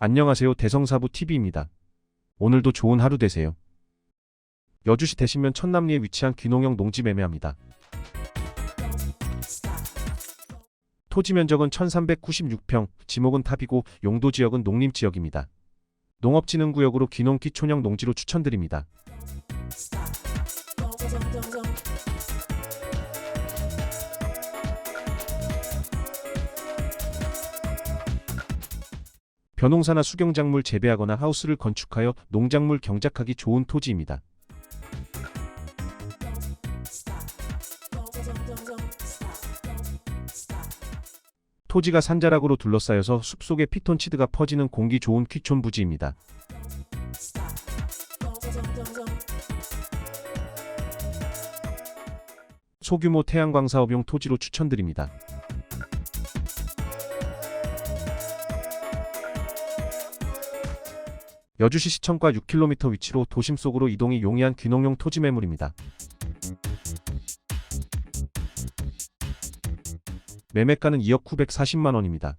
안녕하세요. 대성사부 TV입니다. 오늘도 좋은 하루 되세요. 여주시 대신면 천남리에 위치한 귀농형 농지 매매합니다. 토지 면적은 1396평, 지목은 탑이고 용도 지역은 농림 지역입니다. 농업진흥구역으로 귀농 기 촌형 농지로 추천드립니다. 벼농사나 수경작물 재배하거나 하우스를 건축하여 농작물 경작하기 좋은 토지입니다. 토지가 산자락으로 둘러싸여서 숲속에 피톤치드가 퍼지는 공기 좋은 퀴촌 부지입니다. 소규모 태양광 사업용 토지로 추천드립니다. 여주시 시청과 6km 위치로 도심 속으로 이동이 용이한 귀농용 토지 매물입니다. 매매가는 2억 940만 원입니다.